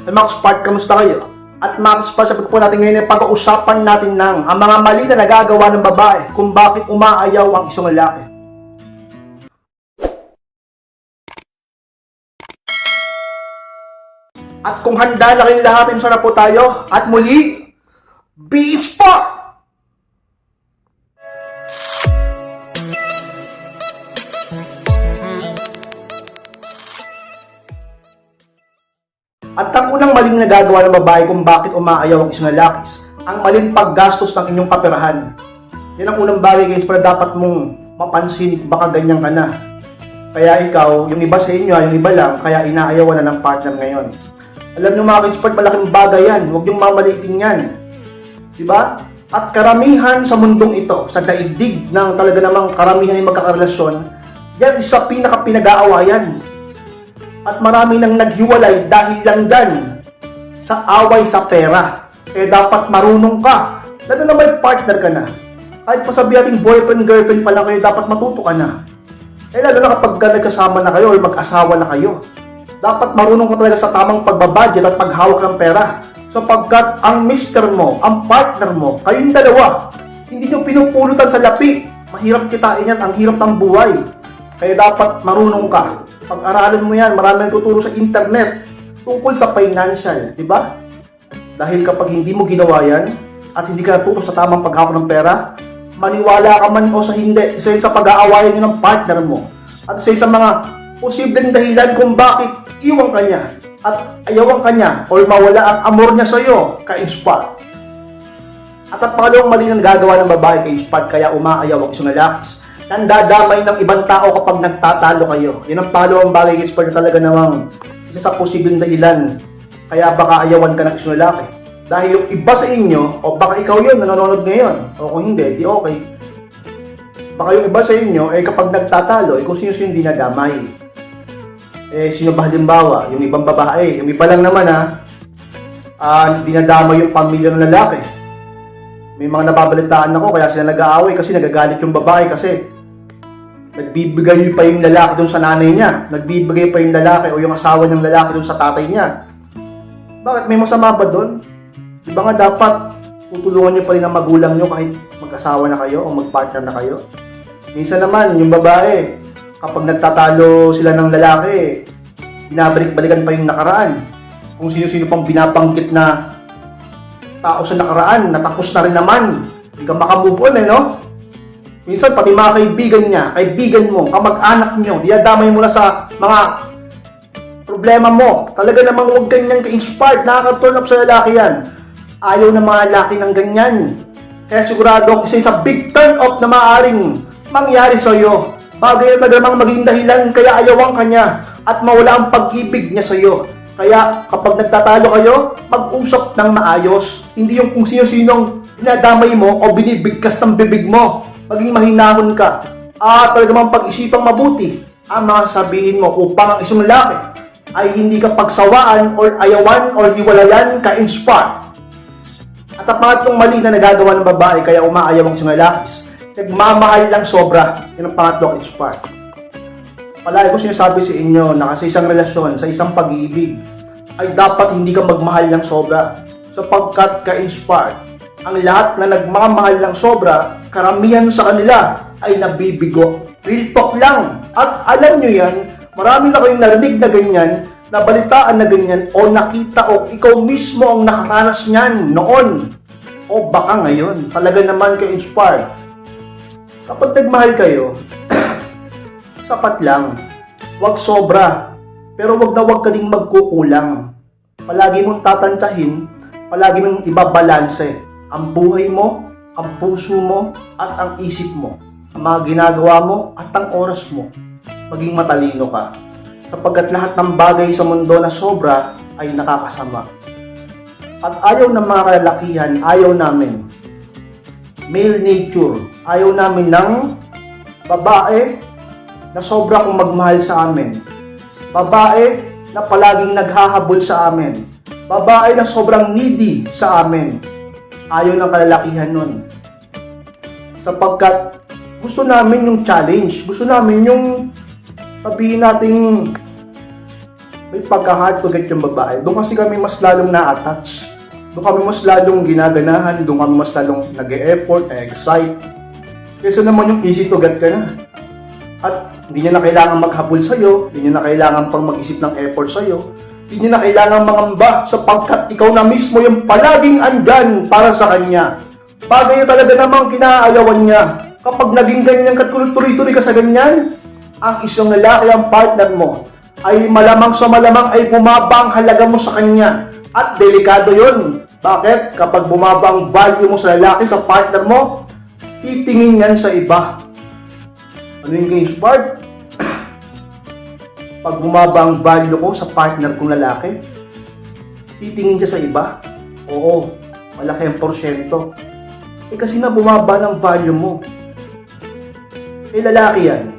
Hey Max Park, kamusta kayo? At Max Park, sabi ko natin ngayon ay pag-uusapan natin ng ang mga mali na nagagawa ng babae kung bakit umaayaw ang isang lalaki. At kung handa na kayong lahat, sana po tayo. At muli, Beats pa! At ang unang maling nagagawa ng babae kung bakit umaayaw ang isang lalaki, ang maling paggastos ng inyong kaperahan. Yan ang unang bagay guys para dapat mong mapansin baka ganyan ka na. Kaya ikaw, yung iba sa inyo, yung iba lang, kaya inaayawan na ng partner ngayon. Alam nyo mga expert, malaking bagay yan. Huwag yung mamalitin yan. Diba? At karamihan sa mundong ito, sa daigdig ng talaga namang karamihan yung magkakarelasyon, yan isa pinaka pinag-aawayan. At marami nang naghiwalay dahil lang dyan sa away sa pera. Eh dapat marunong ka. Lalo na may partner ka na. Kahit pasabi natin boyfriend, girlfriend pa lang kayo, dapat matuto ka na. Eh lalo na kapag ka nagkasama na kayo or mag-asawa na kayo. Dapat marunong ka talaga sa tamang pagbabudget at paghawak ng pera. Sapagkat ang mister mo, ang partner mo, kayong dalawa, hindi nyo pinupulutan sa lapi. Mahirap kitain yan, ang hirap ng buhay. Kaya dapat marunong ka. Pag-aralan mo yan, marami tuturo sa internet tungkol sa financial, di ba? Dahil kapag hindi mo ginawa yan, at hindi ka natuto sa tamang paghawak ng pera, maniwala ka man o sa hindi, isa yun sa pag-aawayan nyo ng partner mo. At isa yun sa mga posibleng dahilan kung bakit iwan ka niya at ayawan ka niya o mawala ang amor niya sa iyo, ka-inspire. At ang pangalawang mali na nagagawa ng babae kay Spad kaya umaayaw ang isang lalaki. Nandadamay ng ibang tao kapag nagtatalo kayo. Yan ang pangalawang bagay Spad na talaga namang isa sa posibleng dahilan kaya baka ayawan ka ng isang lalaki. Dahil yung iba sa inyo, o baka ikaw yun nanonood ngayon, o kung hindi, di okay. Baka yung iba sa inyo, eh kapag nagtatalo, eh kung sino-sino dinadamay. Eh, sino ba halimbawa? Yung ibang babae. Yung iba lang naman ha, ah, dinadamay yung pamilya ng lalaki. May mga nababalitaan ako kaya sila nag-aaway kasi nagagalit yung babae kasi nagbibigay pa yung lalaki doon sa nanay niya. Nagbibigay pa yung lalaki o yung asawa ng lalaki doon sa tatay niya. Bakit? May masama ba doon? Di ba nga dapat tutulungan niyo pa rin ang magulang niyo kahit mag-asawa na kayo o mag-partner na kayo? Minsan naman, yung babae, kapag nagtatalo sila ng lalaki, binabalik-balikan pa yung nakaraan. Kung sino-sino pang binabanggit na tao sa nakaraan, natapos na rin naman. Hindi ka makamove on eh, no? Minsan, pati mga kaibigan niya, kaibigan mo, kamag-anak niyo, diadamay mo na sa mga problema mo. Talaga namang huwag ganyan ka-inspired. Nakaka-turn up sa lalaki yan. Ayaw ng mga lalaki ng ganyan. Kaya sigurado ako isa sa big turn off na maaaring mangyari sa iyo. Bagay na talaga namang maging dahilan kaya ayawan ka niya at mawala ang pag-ibig niya sa iyo. Kaya kapag nagtatalo kayo, mag-usap ng maayos. Hindi yung kung sino-sinong dinadamay mo o binibigkas ng bibig mo. Maging mahinahon ka. At talaga mang pag-isipang mabuti ang mga sabihin mo upang ang isang lalaki ay hindi ka pagsawaan or ayawan or hiwalayan ka-inspire. At ang pangatlong mali na nagagawa ng babae kaya umaayaw ang isang lalaki, nagmamahal lang sobra. Yan ang pangatlong inspire. Palagi ko sinasabi sa inyo na sa isang relasyon, sa isang pag-ibig, ay dapat hindi ka magmahal ng sobra sapagkat ka-inspired. Ang lahat na nagmamahal ng sobra, karamihan sa kanila ay nabibigo. Real talk lang. At alam nyo yan, marami na kayong narinig na ganyan, nabalitaan na ganyan, o nakita o ikaw mismo ang nakaranas niyan noon. O baka ngayon, talaga naman ka-inspired. Kapag nagmahal kayo, sapat lang. Huwag sobra. Pero wag na wag ka magkukulang. Palagi mong tatantahin, palagi mong ibabalanse ang buhay mo, ang puso mo, at ang isip mo. Ang mga ginagawa mo at ang oras mo. Maging matalino ka. Sapagkat lahat ng bagay sa mundo na sobra ay nakakasama. At ayaw ng mga kalalakihan, ayaw namin. Male nature, ayaw namin ng babae na sobra kong magmahal sa amin. Babae na palaging naghahabol sa amin. Babae na sobrang needy sa amin. Ayaw ng kalalakihan nun. Sapagkat gusto namin yung challenge. Gusto namin yung sabihin nating may pagka-hard to get yung babae. Doon kasi kami mas lalong na-attach. Doon kami mas lalong ginaganahan, doon kami mas lalong nag-e-effort, na-excite. Kaysa naman yung easy to get ka na. At hindi niya na kailangan maghabol sa'yo, hindi niya na kailangan pang mag-isip ng effort sa'yo, hindi na kailangan mangamba sapagkat ikaw na mismo yung palaging andyan para sa kanya. Bagay talaga namang kinaayawan niya. Kapag naging ganyan ka tuloy-tuloy ka sa ganyan, ang isang lalaki ang partner mo ay malamang sa malamang ay bumaba ang halaga mo sa kanya. At delikado yon. Bakit? Kapag bumaba ang value mo sa lalaki, sa partner mo, titingin yan sa iba. Ano yung case part? Pag bumaba ang value ko sa partner kong lalaki, titingin siya sa iba? Oo, malaki ang porsyento. Eh kasi na bumaba ng value mo. Eh lalaki yan.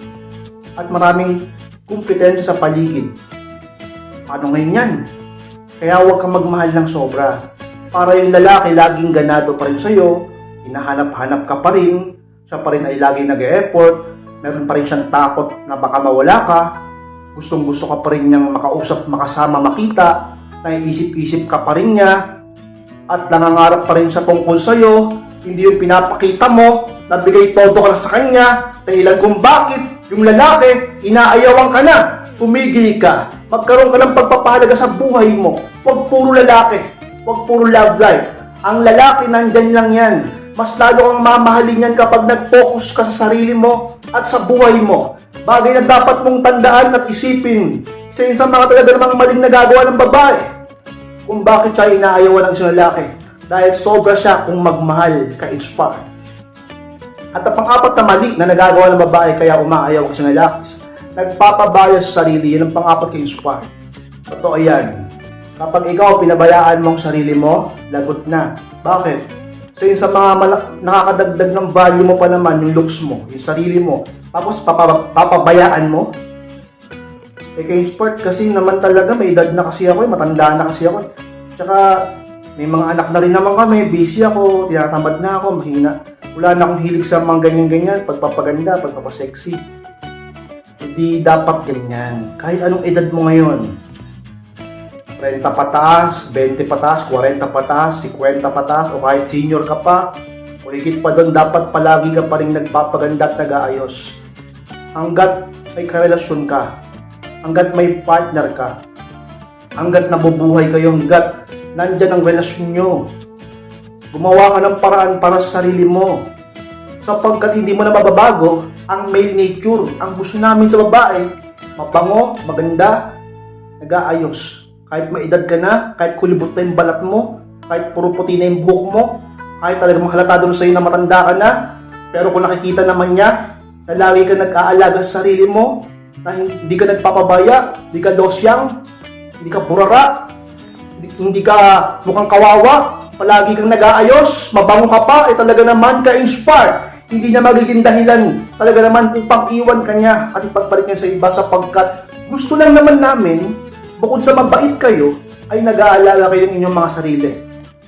At maraming kumpetensya sa paligid. Paano ngayon yan? Kaya huwag kang magmahal ng sobra. Para yung lalaki laging ganado pa rin sa'yo, hinahanap-hanap ka pa rin, siya pa rin ay laging nag-e-effort, meron pa rin siyang takot na baka mawala ka, gustong gusto ka pa rin niyang makausap, makasama, makita, naiisip-isip ka pa rin niya, at nangangarap pa rin siya tungkol sa'yo, hindi yung pinapakita mo, nabigay todo ka na sa kanya, dahilan kung bakit yung lalaki, inaayawan ka na, tumigil ka, magkaroon ka ng pagpapahalaga sa buhay mo, huwag puro lalaki, huwag puro love life. Ang lalaki nandyan lang yan. Mas lalo kang mamahalin yan kapag nag-focus ka sa sarili mo at sa buhay mo. Bagay na dapat mong tandaan at isipin. Sa mga talaga namang maling nagagawa ng babae. Kung bakit siya inaayawan ng isang lalaki. Dahil sobra siya kung magmahal ka-inspire. At ang pang-apat na mali na nagagawa ng babae kaya umaayaw ang isang lalaki. Nagpapabaya sa sarili, yan ang pang-apat ka-inspire. Totoo yan. Kapag ikaw pinabayaan mo ang sarili mo, lagot na. Bakit? So yun sa mga malak- nakakadagdag ng value mo pa naman, yung looks mo, yung sarili mo, tapos papa- papabayaan mo, eh kay sport kasi naman talaga, may edad na kasi ako, eh, matanda na kasi ako. Tsaka, may mga anak na rin naman kami, busy ako, tinatamad na ako, mahina. Wala na akong hilig sa mga ganyan-ganyan, pagpapaganda, pagpapasexy. Hindi dapat ganyan. Kahit anong edad mo ngayon, 30 pataas, 20 pataas, 40 pataas, 50 pataas, o kahit senior ka pa, o higit pa doon, dapat palagi ka pa rin nagpapaganda at nag-aayos. Hanggat may karelasyon ka, hanggat may partner ka, hanggat nabubuhay kayo, hanggat nandyan ang relasyon nyo. Gumawa ka ng paraan para sa sarili mo. Sapagkat hindi mo na mababago ang male nature. Ang gusto namin sa babae, mabango, maganda, nag-aayos. Kahit may edad ka na, kahit kulibot na yung balat mo, kahit puro puti na yung buhok mo, kahit talagang mahalata doon sa'yo na matanda ka na, pero kung nakikita naman niya na lagi ka nag-aalaga sa sarili mo, na hindi ka nagpapabaya, hindi ka dosyang, hindi ka burara, hindi, ka mukhang kawawa, palagi kang nag-aayos, mabango ka pa, eh talaga naman ka-inspire. Hindi niya magiging dahilan talaga naman upang iwan ka niya at ipagpalit niya sa iba sapagkat gusto lang naman namin, bukod sa mabait kayo, ay nag-aalala kayo ng inyong mga sarili.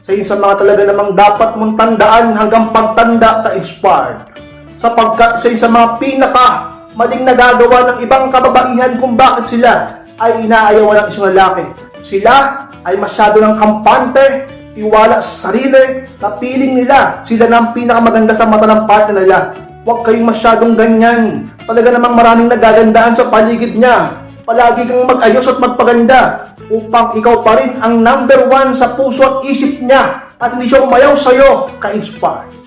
Sa yun sa mga talaga namang dapat mong tandaan hanggang pagtanda ka-inspired. Sapagkat sa yun sa mga pinaka maling nagagawa ng ibang kababaihan kung bakit sila ay inaayawan ng isang lalaki. Sila ay masyado ng kampante, tiwala sa sarili, na piling nila sila na ang pinakamaganda sa mata ng partner nila. Huwag kayong masyadong ganyan. Talaga namang maraming nagagandaan sa paligid niya. Palagi kang mag-ayos at magpaganda upang ikaw pa rin ang number one sa puso at isip niya at hindi siya umayaw sa'yo ka-inspire.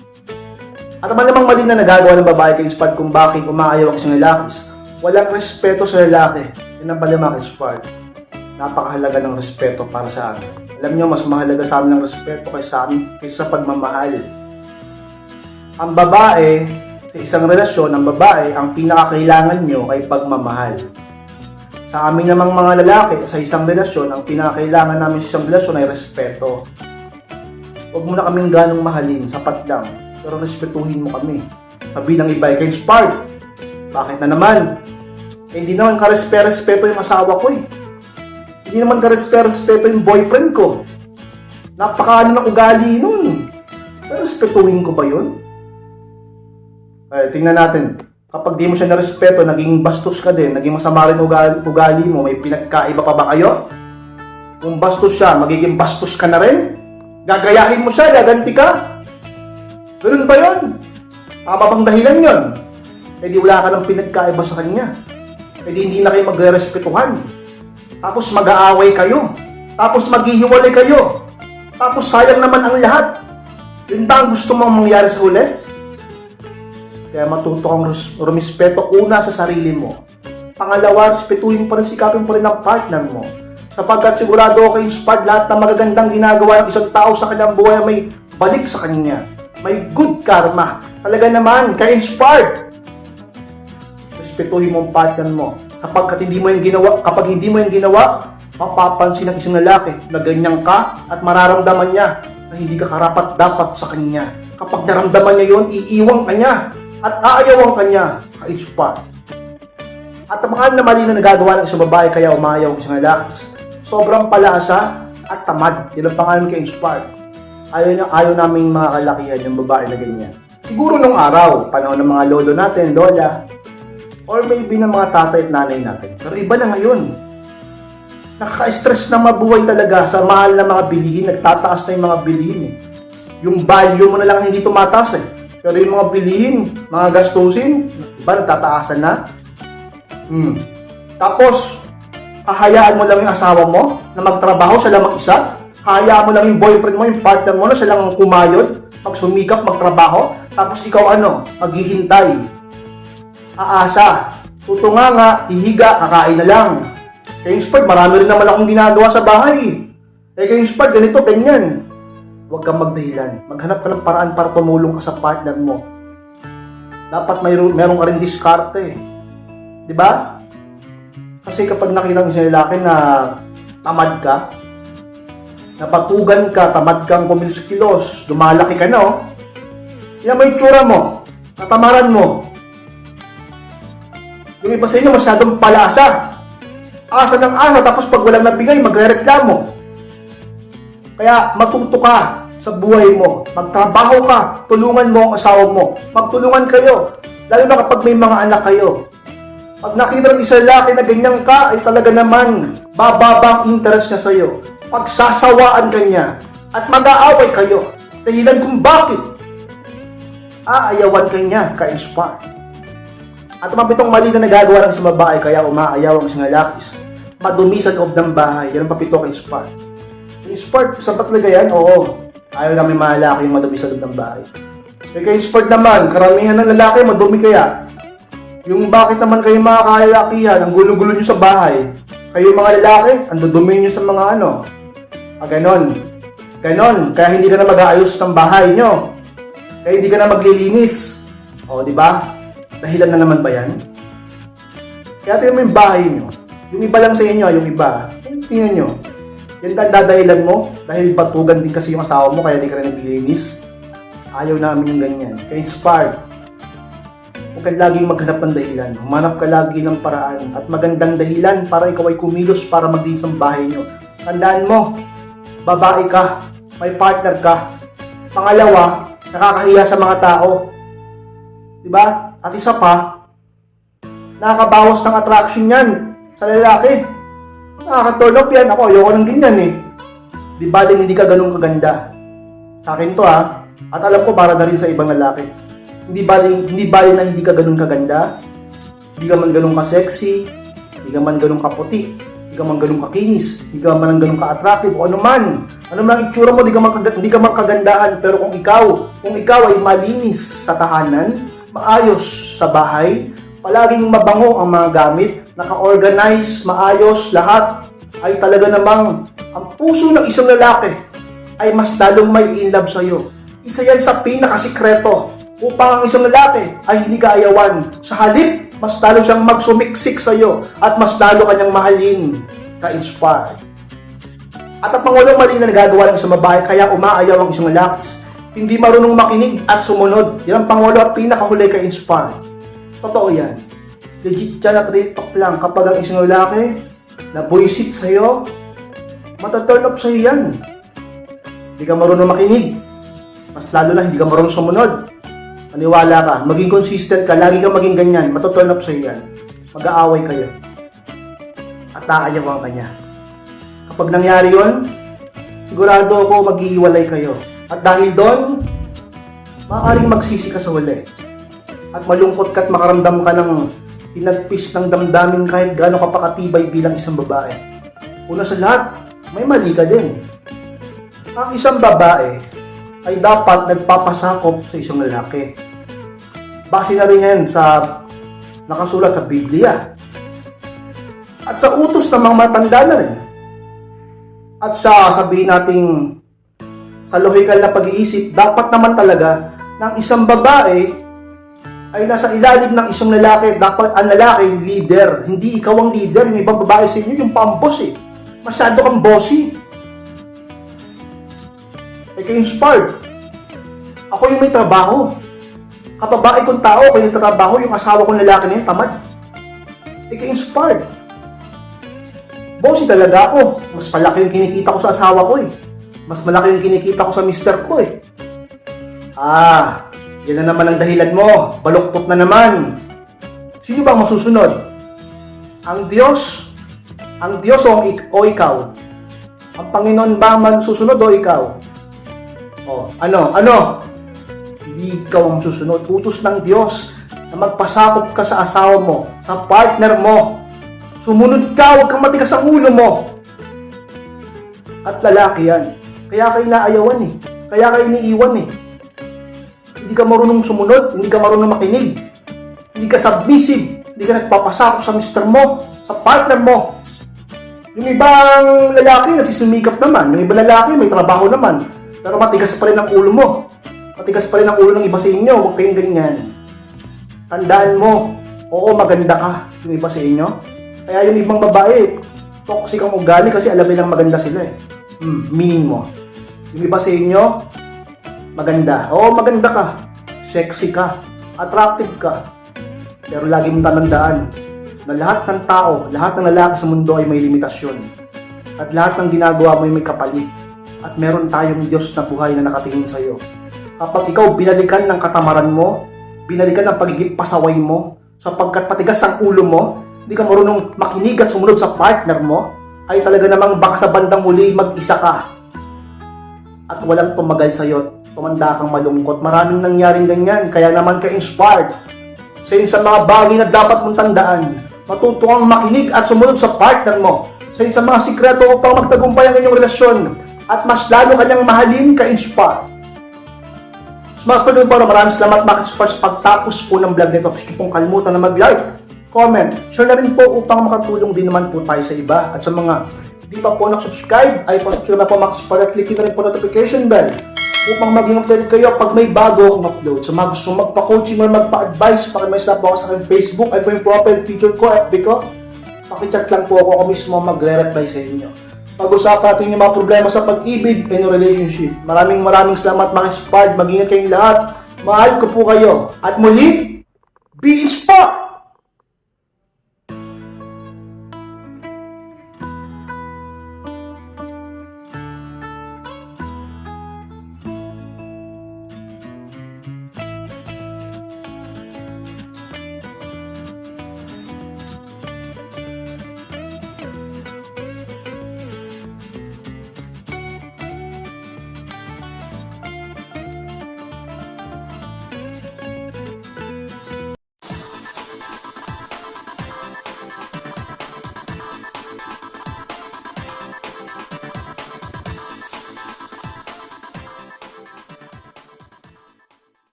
At naman namang mali na nagagawa ng babae ka-inspire kung bakit umaayaw ang isang lalaki. Walang respeto sa lalaki. Yan ang pala ka-inspire. Napakahalaga ng respeto para sa amin. Alam niyo, mas mahalaga sa amin ng respeto kaysa sa amin kaysa sa pagmamahal. Ang babae, sa isang relasyon, ang babae, ang pinakakailangan nyo ay pagmamahal. Sa amin namang mga lalaki, sa isang relasyon, ang pinakakailangan namin sa isang relasyon ay respeto. Huwag mo na kaming ganong mahalin, sapat lang. Pero respetuhin mo kami. Sabi ng iba, kay Spark, bakit na naman? Eh, hindi naman karespe-respeto yung asawa ko eh. Hindi naman karespe-respeto yung boyfriend ko. Napakaano ng ugali nun. Pero respetuhin ko ba yun? Eh, tingnan natin. Kapag di mo siya narespeto, naging bastos ka din, naging masama rin ugali, ugali mo, may pinagkaiba pa ba kayo? Kung bastos siya, magiging bastos ka na rin? Gagayahin mo siya, gaganti ka? Ganun ba yun? Tama bang dahilan yun? Eh di wala ka ng pinagkaiba sa kanya. Eh di hindi na kayo magre-respetuhan. Tapos mag-aaway kayo. Tapos maghihiwalay kayo. Tapos sayang naman ang lahat. Yun ba ang gusto mong mangyari sa huli? Kaya matuto kang rumispeto una sa sarili mo. Pangalawa, respetuhin pa rin, sikapin pa rin ang partner mo. Sapagkat sigurado ako inspired lahat ng magagandang ginagawa ng isang tao sa kanyang buhay ay may balik sa kanya. May good karma. Talaga naman, ka-inspired. Respetuhin mo ang partner mo. Sapagkat hindi mo yung ginawa, kapag hindi mo yung ginawa, mapapansin ng isang lalaki na ganyan ka at mararamdaman niya na hindi ka karapat dapat sa kanya. Kapag naramdaman niya yon, iiwang ka niya at aayawan ka niya, ka-inspired. At ang mga na mali na nagagawa ng isang babae kaya umayaw ng isang lalaki, sobrang palaasa at tamad. Yan ang pangalan kay Inspired. Ayaw, niya, ayaw namin mga kalakihan yung babae na ganyan. Siguro nung araw, panahon ng mga lolo natin, lola, or maybe ng mga tatay at nanay natin. Pero iba na ngayon. Nakaka-stress na mabuhay talaga sa mahal na mga bilihin. Nagtataas na yung mga bilihin eh. Yung value mo na lang hindi tumataas eh. Pero yung mga bilihin, mga gastusin, iba nagtataasan na. Hmm. Tapos, hahayaan mo lang yung asawa mo na magtrabaho siya lang mag-isa. Hahayaan mo lang yung boyfriend mo, yung partner mo na siya lang ang kumayod, magsumikap, magtrabaho. Tapos ikaw ano, maghihintay. Aasa. Tutunga nga, ihiga, kakain na lang. Yung sport, marami rin naman akong ginagawa sa bahay. Eh yung sport, ganito, ganyan. Huwag kang magdahilan. Maghanap ka ng paraan para tumulong ka sa partner mo. Dapat mayroon, meron ka rin diskarte. Di ba? Kasi kapag nakita ng lalaki na tamad ka, napatugan ka, tamad kang kumilos-kilos, lumalaki ka na, oh. Yan mo yung tsura mo, natamaran mo. Yung iba sa inyo masyadong palasa. Asa ng asa, tapos pag walang nabigay, magre-reklamo. Kaya matuto ka sa buhay mo. Magtrabaho ka. Tulungan mo ang asawa mo. Magtulungan kayo. Lalo na kapag may mga anak kayo. Pag nakita ng isang lalaki na ganyan ka, ay talaga naman bababa ang interest niya sa'yo. Pagsasawaan ka niya. At mag-aaway kayo. Dahilan kung bakit. Aayawan ka niya, ka-inspire. At ang pitong mali na nagagawa ng isang babae kaya umaayaw ang isang lalaki. Madumi sa loob ng bahay. Yan ang papito. Yung Spark, sapat talaga yan? Oo. Ayaw namin mga lalaki yung madumi sa loob ng bahay. Eh kay Spark naman, karamihan ng lalaki madumi kaya. Yung bakit naman kayo mga kalalakihan, ang gulo-gulo nyo sa bahay. Kayo mga lalaki, ang dudumi nyo sa mga ano. Ah, ganon. Ganon. Kaya hindi ka na mag-aayos ng bahay nyo. Kaya hindi ka na maglilinis. O, di ba? Dahilan na naman ba yan? Kaya tingnan mo yung bahay nyo. Yung iba lang sa inyo, yung iba. Tingnan nyo. Yan ang dadahilan mo. Dahil batugan din kasi yung asawa mo, kaya di ka na naglilinis. Ayaw namin yung ganyan. Kaya inspired. Huwag ka laging maghanap ng dahilan. Humanap ka lagi ng paraan at magandang dahilan para ikaw ay kumilos para maglinis ang bahay nyo. Tandaan mo, babae ka, may partner ka. Pangalawa, nakakahiya sa mga tao. Diba? At isa pa, nakakabawas ng attraction yan sa lalaki. Nakaka-turn off yan. Ako, ayoko ng ganyan eh. Di ba din hindi ka ganun kaganda? Sa akin to ha. At alam ko para na rin sa ibang lalaki. Hindi ba hindi ba na hindi ka ganun kaganda? Hindi ka man ganun ka-sexy. Hindi ka man ganun kaputi. Hindi ka man ganun kakinis. Hindi ka man ganun ka-attractive. O ano man. Ano man ang itsura mo, hindi ka man, hindi ka man kagandahan. Pero kung ikaw, kung ikaw ay malinis sa tahanan, maayos sa bahay, palaging mabango ang mga gamit, naka-organize, maayos, lahat, ay talaga namang ang puso ng isang lalaki ay mas lalong may in love sa'yo. Isa yan sa pinakasikreto upang ang isang lalaki ay hindi kaayawan. Sa halip, mas lalo siyang magsumiksik sa'yo at mas lalo kanyang mahalin ka-inspired. At ang pangulong mali na nagagawa ng isang babae kaya umaayaw ang isang lalaki. Hindi marunong makinig at sumunod. Yan ang pangulo at pinakahuli ka-inspired. Totoo yan. Legit yan at real talk lang. Kapag ang isang lalaki na buisit sa'yo, mataturn up sa'yo yan. Hindi ka marunong makinig. Mas lalo na hindi ka marunong sumunod. Maniwala ka, maging consistent ka, lagi kang maging ganyan, matuturn up sa'yo yan. Mag-aaway kayo. At aayawan ka niya. Kapag nangyari yon, sigurado ako maghihiwalay kayo. At dahil doon, maaaring magsisi ka sa huli. At malungkot ka at makaramdam ka ng pinagpis ng damdamin kahit gaano ka pakatibay bilang isang babae. Una sa lahat, may mali ka din. Ang isang babae ay dapat nagpapasakop sa isang lalaki. Base na rin yan sa nakasulat sa Biblia. At sa utos ng mga matanda na rin. At sa sabihin nating sa lohikal na pag-iisip, dapat naman talaga ng isang babae ay nasa ilalim ng isang lalaki. Dapat ang lalaki leader. Hindi ikaw ang leader. Yung ibang babae sa inyo, yung pambos eh. Masyado kang bossy. Eh kayo inspired. Ako yung may trabaho. Kababae kong tao, kayo yung trabaho, yung asawa kong lalaki na yun, tamad. Eh kayo inspired. Bossy talaga ako. Mas malaki yung kinikita ko sa asawa ko eh. Mas malaki yung kinikita ko sa mister ko eh. Ah, yan na naman ang dahilan mo. Baluktot na naman. Sino bang masusunod? Ang Diyos? Ang Diyos o, o ikaw? Ang Panginoon ba man susunod o ikaw? O, ano? Ano? Hindi ikaw ang susunod. Utos ng Diyos na magpasakop ka sa asawa mo, sa partner mo. Sumunod ka, huwag kang matigas ang ulo mo. At lalaki yan. Kaya kayo naayawan eh. Kaya kayo iniiwan eh. Hindi ka marunong sumunod, hindi ka marunong makinig. Hindi ka submissive, hindi ka nagpapasakop sa mister mo, sa partner mo. Yung ibang lalaki nagsisumikap naman, yung ibang lalaki may trabaho naman, pero matigas pa rin ang ulo mo. Matigas pa rin ang ulo ng iba sa inyo, huwag kayong ganyan. Tandaan mo, oo maganda ka, yung iba sa inyo. Kaya yung ibang babae, toxic ang ugali kasi alam nilang maganda sila eh. Hmm, meaning mo. Yung iba sa inyo, maganda. Oo, maganda ka. Sexy ka. Attractive ka. Pero lagi mong tanandaan na lahat ng tao, lahat ng lalaki sa mundo ay may limitasyon. At lahat ng ginagawa mo ay may kapalit. At meron tayong Diyos na buhay na nakatingin sa iyo. Kapag ikaw binalikan ng katamaran mo, binalikan ng pagiging pasaway mo, sapagkat patigas ang ulo mo, hindi ka marunong makinig at sumunod sa partner mo, ay talaga namang baka sa bandang huli mag-isa ka at walang tumagal sa'yo. Tumanda kang malungkot. Maraming nangyaring ganyan. Kaya naman ka inspired. Sa sa mga bagay na dapat mong tandaan. Matuto kang makinig at sumunod sa partner mo. Sa sa mga sikreto upang magtagumpay ang inyong relasyon. At mas lalo kanyang mahalin ka Mas pa para maraming salamat mga sa pagtapos po ng vlog nito. Huwag pong kalimutan na mag-like, comment, share na rin po upang makatulong din naman po tayo sa iba. At sa mga hindi pa po nakasubscribe, ay pasubscribe na po mga ka-inspired at click na rin po notification bell upang maging updated kayo pag may bago akong upload. So mag gusto magpa-coaching or magpa-advise, pakimessage lang po ako sa aking Facebook, ay po yung profile picture ko, FB ko. Pakichat lang po ako, ako mismo magre-reply sa inyo. Pag-usapan natin yung mga problema sa pag-ibig and relationship. Maraming maraming salamat mga inspired. Mag-ingat kayong lahat. Mahal ko po kayo. At muli, be inspired!